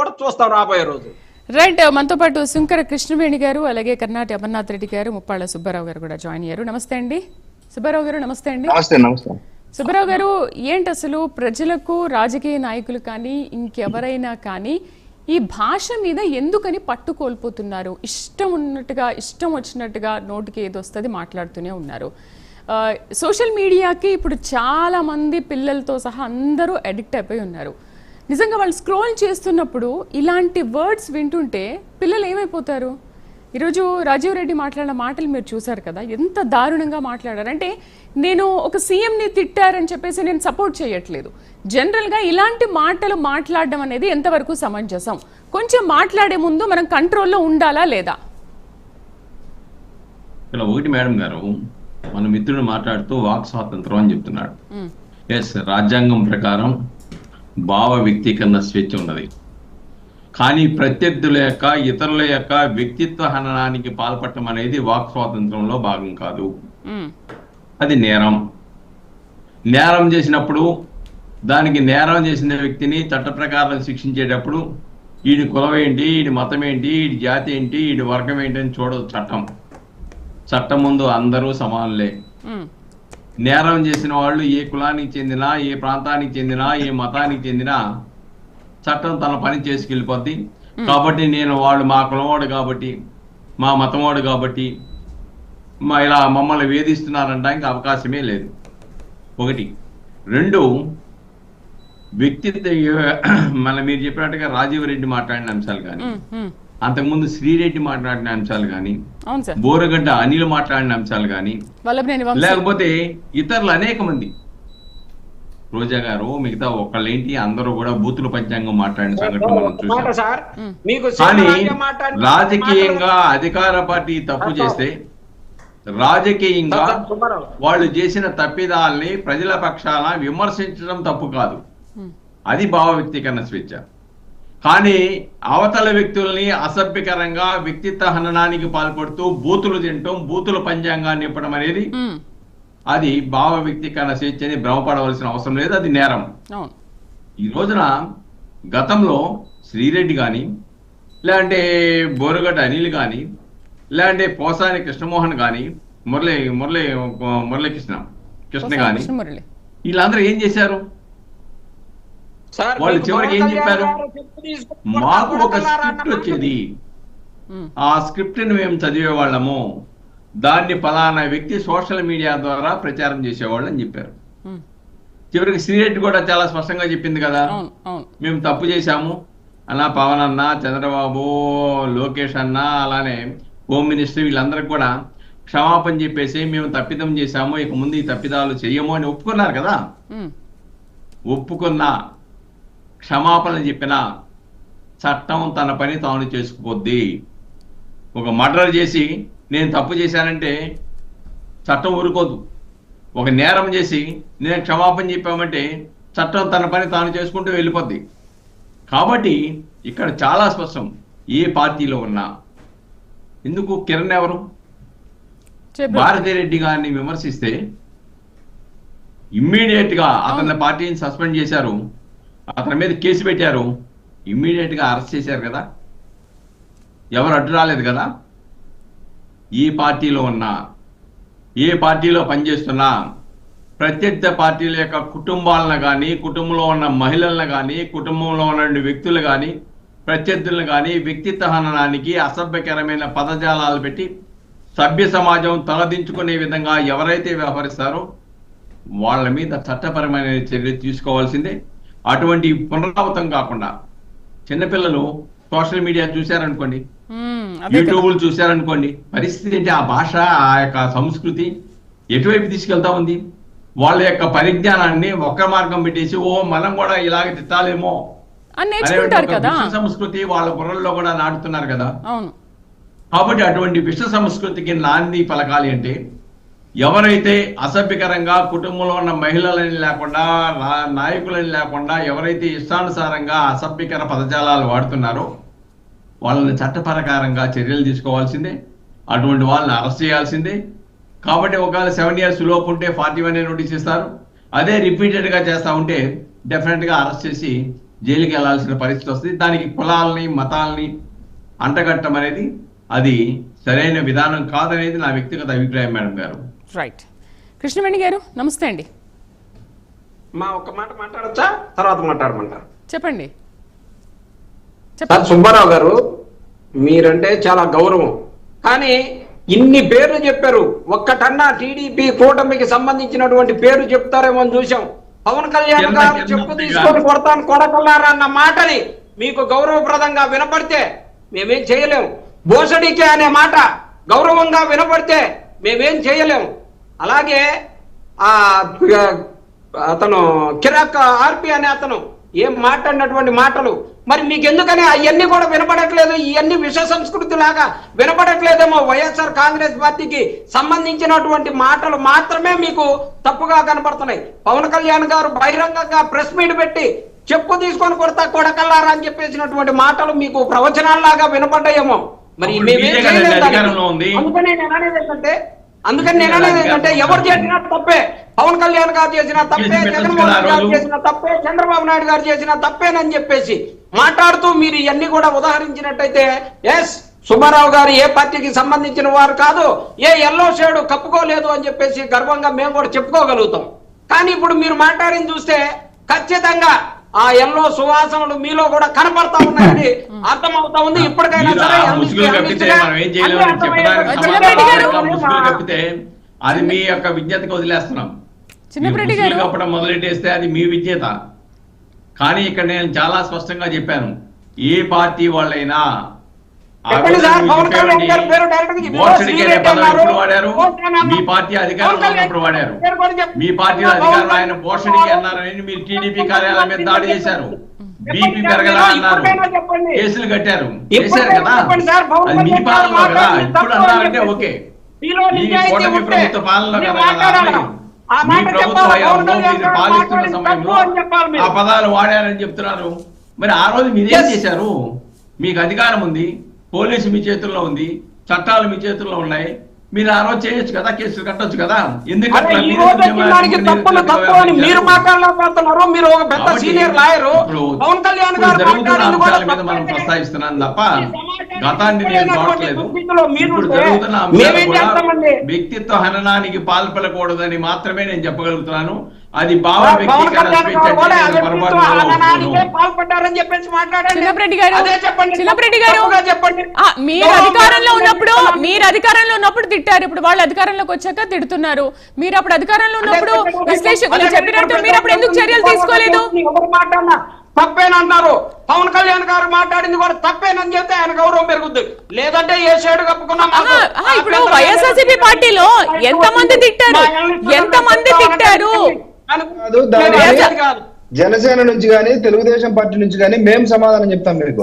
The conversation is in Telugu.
కూడా చూస్తాం రాబోయే రోజు. రైట్ మనతో పాటు శంకర కృష్ణవేణి గారు అలాగే కర్ణాటి అమర్నాథ్ రెడ్డి గారు ముప్పాళ్ళ సుబ్బారావు గారు కూడా జాయిన్ అయ్యారు. నమస్తే అండి. సుబ్బారావు గారు నమస్తే అండి. నమస్తే నమస్తే. సుబ్బారావు గారు ఏంటి అసలు ప్రజలకు రాజకీయ నాయకులు కానీ ఇంకెవరైనా కానీ ఈ భాష మీద ఎందుకని పట్టు కోల్పోతున్నారు? ఇష్టం ఉన్నట్టుగా ఇష్టం వచ్చినట్టుగా నోటికి ఏది వస్తుంది మాట్లాడుతూనే ఉన్నారు. సోషల్ మీడియాకి ఇప్పుడు చాలా మంది పిల్లలతో సహా అందరూ అడిక్ట్ అయిపోయి ఉన్నారు. నిజంగా వాళ్ళు స్క్రోల్ చేస్తున్నప్పుడు ఇలాంటి వర్డ్స్ వింటుంటే పిల్లలు ఏమైపోతారు? ఈరోజు రాజీవ్ రెడ్డి మాట్లాడిన మాటలు మీరు చూసారు కదా ఎంత దారుణంగా మాట్లాడారు. అంటే నేను ఒక సీఎంని తిట్టారని చెప్పేసి నేను సపోర్ట్ చేయట్లేదు. జనరల్గా ఇలాంటి మాటలు మాట్లాడడం అనేది ఎంతవరకు సమంజసం? కొంచెం మాట్లాడే ముందు మనం కంట్రోల్లో ఉండాలా లేదా? ఒకటి మేడం గారు మన మిత్రుడు మాట్లాడుతూ వాక్ స్వాతంత్రం అని చెప్తున్నాడు. ఎస్ రాజ్యాంగం ప్రకారం భావ వ్యక్తీకరణ స్వేచ్ఛ ఉన్నది. కానీ ప్రత్యర్థుల యొక్క ఇతరుల యొక్క వ్యక్తిత్వ హననానికి పాల్పడటం అనేది వాక్ స్వాతంత్రంలో భాగం కాదు. అది నేరం. నేరం చేసినప్పుడు దానికి నేరం చేసిన వ్యక్తిని చట్ట ప్రకారం శిక్షించేటప్పుడు వీడి కులం ఏంటి వీడి మతం ఏంటి వీడి జాతి ఏంటి వీడి వర్గం ఏంటి అని చూడదు చట్టం. చట్టం ముందు అందరూ సమానులే. నేరం చేసిన వాళ్ళు ఏ కులానికి చెందినా ఏ ప్రాంతానికి చెందినా ఏ మతానికి చెందినా చట్టం తన పని చేసుకెళ్ళిపోద్ది. కాబట్టి నేను వాళ్ళు మా కులవాడు కాబట్టి మా మతవాడు కాబట్టి మా ఇలా మమ్మల్ని వేధిస్తున్నారనడానికి అవకాశమే లేదు. ఒకటి. రెండు వ్యక్తిత్వ మన మీరు చెప్పినట్టుగా రాజీవ్ రెడ్డి మాట్లాడిన అంశాలు కానీ. అంతకుముందు శ్రీరెడ్డి మాట్లాడిన అంశాలు కానీ అవును సార్. బోరగడ్డ అనిల్ మాట్లాడిన అంశాలు కానీ లేకపోతే ఇతరులు అనేక మంది. రోజా గారు మిగతా ఒక్కళ్ళేంటి అందరూ కూడా బూతుల పంచాంగం మాట్లాడిన సంఘటన మనం మాట చూసాం. సార్ మీకు కానీ రాజకీయంగా అధికార పార్టీ తప్పు చేస్తే రాజకీయంగా. వాళ్ళు చేసిన తప్పిదాల్ని ప్రజల పక్షాన విమర్శించడం తప్పు కాదు. అది భావ వ్యక్తీకరణ స్వేచ్ఛ. కానీ అవతల వ్యక్తుల్ని అసభ్యకరంగా వ్యక్తిత్వ హననానికి పాల్పడుతూ బూతులు తినటం బూతుల పంచాంగాన్ని ఇప్పడం అనేది. అది భావ వ్యక్తీకరణ స్వేచ్ఛని భ్రమపడవలసిన అవసరం లేదు అది నేరం. ఈ రోజున గతంలో శ్రీరెడ్డి కానీ లేదంటే బోరగడ్డ అనిల్ కానీ లేదంటే పోసాని కృష్ణమోహన్ కానీ మురళి మురళి మురళీకృష్ణ కృష్ణ కానీ వీళ్ళందరూ ఏం చేశారు? వాళ్ళు చివరికి ఏం చెప్పారు? మాకు ఒక స్క్రిప్ట్ అన్న వచ్చేది. ఆ స్క్రిప్ట్ని మేము చదివే వాళ్ళము దాన్ని ఫలానా వ్యక్తి సోషల్ మీడియా ద్వారా ప్రచారం చేసేవాళ్ళు అని చెప్పారు. చివరికి శ్రీరెడ్డి కూడా చాలా స్పష్టంగా చెప్పింది కదా. అవును అవును. మేము తప్పు చేశాము. అలా పవన్ అన్న చంద్రబాబు లోకేష్ అన్న అలానే హోమ్ మినిస్టర్ వీళ్ళందరికి కూడా క్షమాపణ చెప్పేసి మేము తప్పిదం చేశాము. ఇక ముందు ఈ తప్పిదాలు చెయ్యము అని ఒప్పుకున్నారు కదా. ఒప్పుకున్న. క్షమాపణ చెప్పిన చట్టం తన పని తాను చేసుకుపోద్ది. ఒక మర్డర్ చేసి నేను తప్పు చేశానంటే చట్టం ఊరుకోదు. ఒక నేరం చేసి నేను క్షమాపణ చెప్పామంటే చట్టం తన పని తాను చేసుకుంటూ వెళ్ళిపోద్ది. కాబట్టి ఇక్కడ చాలా స్పష్టం ఏ పార్టీలో ఉన్నా. ఎందుకు? కిరణ్ ఎవరు? భారతిరెడ్డి గారిని విమర్శిస్తే ఇమ్మీడియట్గా అతని పార్టీని సస్పెండ్ చేశారు. అతని మీద కేసు పెట్టారు. ఇమ్మీడియట్గా అరెస్ట్ చేశారు కదా. ఎవరు అడ్డు రాలేదు కదా. ఈ పార్టీలో ఉన్న ఏ పార్టీలో పనిచేస్తున్నా ప్రత్యర్థ పార్టీల యొక్క కుటుంబాలను కానీ కుటుంబంలో ఉన్న మహిళలను కానీ కుటుంబంలో ఉన్న వ్యక్తులు కానీ ప్రత్యర్థులను కానీ వ్యక్తిత్వ హననానికి అసభ్యకరమైన పదజాలాలు పెట్టి సభ్య సమాజం తలదించుకునే విధంగా ఎవరైతే వ్యవహరిస్తారో వాళ్ళ మీద చట్టపరమైన చర్య తీసుకోవాల్సిందే. అటువంటి పునరావృతం కాకుండా చిన్నపిల్లలు సోషల్ మీడియా చూశారనుకోండి యూట్యూబ్లు చూశారనుకోండి పరిస్థితి ఏంటి ఆ భాష ఆ యొక్క సంస్కృతి ఎటువైపు తీసుకెళ్తా ఉంది? వాళ్ళ యొక్క పరిజ్ఞానాన్ని ఒక్క మార్గం పెట్టేసి ఓ మనం కూడా ఇలాగ తిట్టాలేమో సంస్కృతి వాళ్ళ బుర్రల్లో కూడా నాటుతున్నారు కదా. కాబట్టి అటువంటి విశ్వ సంస్కృతికి నాంది పలకాలి అంటే ఎవరైతే అసభ్యకరంగా కుటుంబంలో ఉన్న మహిళలని లేకుండా నా- నాయకులని లేకుండా ఎవరైతే ఇష్టానుసారంగా అసభ్యకర పదజాలాలు వాడుతున్నారో వాళ్ళని చట్టప్రకారంగా చర్యలు తీసుకోవాల్సిందే. అటువంటి వాళ్ళని అరెస్ట్ చేయాల్సిందే. కాబట్టి ఒకవేళ సెవెన్ ఇయర్స్ లోపు ఉంటే ఫార్టీ వన్ నోటీస్ ఇస్తారు. అదే రిపీటెడ్గా చేస్తూ చేస్తా ఉంటే డెఫినెట్గా అరెస్ట్ చేసి జైలుకి వెళ్ళాల్సిన పరిస్థితి వస్తుంది. దానికి కులాలని మతాలని అంటగట్టం అనేది అది సరైన విధానం కాదనేది నా వ్యక్తిగత అభిప్రాయం మేడం గారు. రైట్ కృష్ణవేణి గారు నమస్తే అండి. మా ఒక మాట మాట్లాడచ్చా? తర్వాత మాట్లాడమంటారు. చెప్పండి. సుబ్బారావు గారు మీరంటే చాలా గౌరవం. కానీ ఇన్ని పేర్లు చెప్పారు. ఒక్కటన్నా టీడీపీ కూటమికి సంబంధించినటువంటి పేరు చెప్తారేమో అని చూసాం పవన్ కళ్యాణ్ గారు చెప్పు తీసుకొని. కొడతాను కొడకల్లారా అన్న మాటని మీకు గౌరవప్రదంగా వినపడితే మేమేం చేయలేం. బోసడికే అనే మాట గౌరవంగా వినపడితే మేమేం చేయలేం. అలాగే ఆ అతను కిరాక్ ఆర్పి అనే అతను ఏం మాట్లాడినటువంటి మాటలు మరి మీకు ఎందుకని అవన్నీ కూడా వినపడట్లేదు ఇవన్నీ విష సంస్కృతి లాగా వినపడట్లేదేమో వైఎస్ఆర్ కాంగ్రెస్ పార్టీకి సంబంధించినటువంటి మాటలు మాత్రమే మీకు తప్పుగా కనపడుతున్నాయి పవన్ కళ్యాణ్ గారు బహిరంగంగా ప్రెస్ మీట్ పెట్టి చెప్పు తీసుకొని కొడతా కొడకల్లారా అని చెప్పేసినటువంటి మాటలు మీకు ప్రవచనాల్లాగా వినపడ్డాయేమో మరి మేమేం మీరే కదండి చేయలేం దానికి. అధికారంలో ఉంది. అందుకని నేను అనేది ఏంటంటే అందుకని నేను అనేది ఏంటంటే ఎవరు చేసినా తప్పే పవన్ కళ్యాణ్ గారు చేసిన తప్పే జగన్మోహన్ గారు. చేసిన తప్పే చంద్రబాబు నాయుడు గారు చేసిన తప్పేనని చెప్పేసి మాట్లాడుతూ మీరు ఇవన్నీ కూడా ఉదాహరించినట్టయితే ఎస్ సుబ్బారావు గారు ఏ పార్టీకి సంబంధించిన వారు కాదు ఏ ఎల్లో షేడు కప్పుకోలేదు అని చెప్పేసి గర్వంగా మేము కూడా చెప్పుకోగలుగుతాం కానీ ఇప్పుడు మీరు మాట్లాడింది చూస్తే ఖచ్చితంగా ఆ ఎల్లో సువాసనలు మీలో కూడా కనపడతా ఉన్నాయని అర్థమవుతా ఉంది. ఇప్పటికైనా సరే అది మీ యొక్క విజ్ఞతకు వదిలేస్తున్నాం. కప్పడం మొదలెట్టేస్తే అది మీ విజ్ఞత. కానీ ఇక్కడ నేను చాలా స్పష్టంగా చెప్పాను. ఏ పార్టీ వాళ్ళైనా వాడారు అన్నారు. మీ పార్టీ అధికారంలో ఉన్నప్పుడు వాడారు. మీ పార్టీలో అధికారంలో ఆయన పోషణకి అన్నారని మీరు టీడీపీ కార్యాలయం మీద దాడి చేశారు బీపీ పెరగలా అన్నారు. కేసులు కట్టారు చేశారు కదా అది మీ పాలనలో కదా ఇప్పుడు అన్నారంటే. ఓకే కూటమి ప్రభుత్వ పాలనలో కదా. అన్నారు. మీ ప్రభుత్వ. హయాంలో మీరు పాలిస్తున్న సమయంలో. ఆ పదాలు వాడారని చెప్తున్నారు మరి ఆ రోజు మీరేం. చేశారు మీకు అధికారం ఉంది పోలీసు మీ చేతుల్లో ఉంది చట్టాలు మీ చేతుల్లో ఉన్నాయి మీరు ఆ రోజు చేయొచ్చు కదా కేసులు కట్టొచ్చు కదా ఎందుకు అదే అట్లా ఈ మీరు రోజు ఎందుకు వచ్చిన దానికి మీరు తప్పులు ఎందుకు తప్పు అని మీరు వ్యవహరించారు? మాట్లాడలేకపోతున్నారు మీరు ఒక పెద్ద కాబట్టి సీనియర్ లాయరు ఇప్పుడు పవన్ కళ్యాణ్ ఇప్పుడు గారు జరుగుతున్న మాట్లాడింది కూడా అంశాల మీద మనం తప్పే. ప్రస్తావిస్తున్నాం తప్ప గతాన్ని నేను చూడట్లేదు ఇప్పుడు జరుగుతున్న? వ్యక్తిత్వ హననానికి పాల్పడకూడదని మాత్రమే నేను చెప్పగలుగుతున్నాను అది. పాల్పడ్డారని చెప్పేసి గారు అదే చెప్పండి. చిన్నప్పరెడ్డి గారు తప్పుగా చెప్పండి. ఆ, మీరు అధికారంలో ఉన్నప్పుడు మీరు అధికారంలో ఉన్నప్పుడు తిట్టారు. ఇప్పుడు వాళ్ళు అధికారంలోకి వచ్చాక తిడుతున్నారు. మీరు అప్పుడు అధికారంలో ఉన్నప్పుడు విశ్లేషకులు చెప్పినట్టు మీరు అప్పుడు ఎందుకు చర్యలు తీసుకోలేదు? తప్పేనంటారు. పవన్ కళ్యాణ్ గారు మాట్లాడింది కూడా తప్పేనని చెప్తే ఆయన గౌరవం పెరుగుద్ది. లేదంటే ఏ సైడ్ కప్పుకున్నా ఇప్పుడు వైఎస్ఆర్సీపీ పార్టీలో ఎంతమంది తిట్టారు? ఎంతమంది తిట్టారు? జనసేన నుంచి గానీ తెలుగుదేశం పార్టీ నుంచి గానీ మేము సమాధానం చెప్తాం మీకు.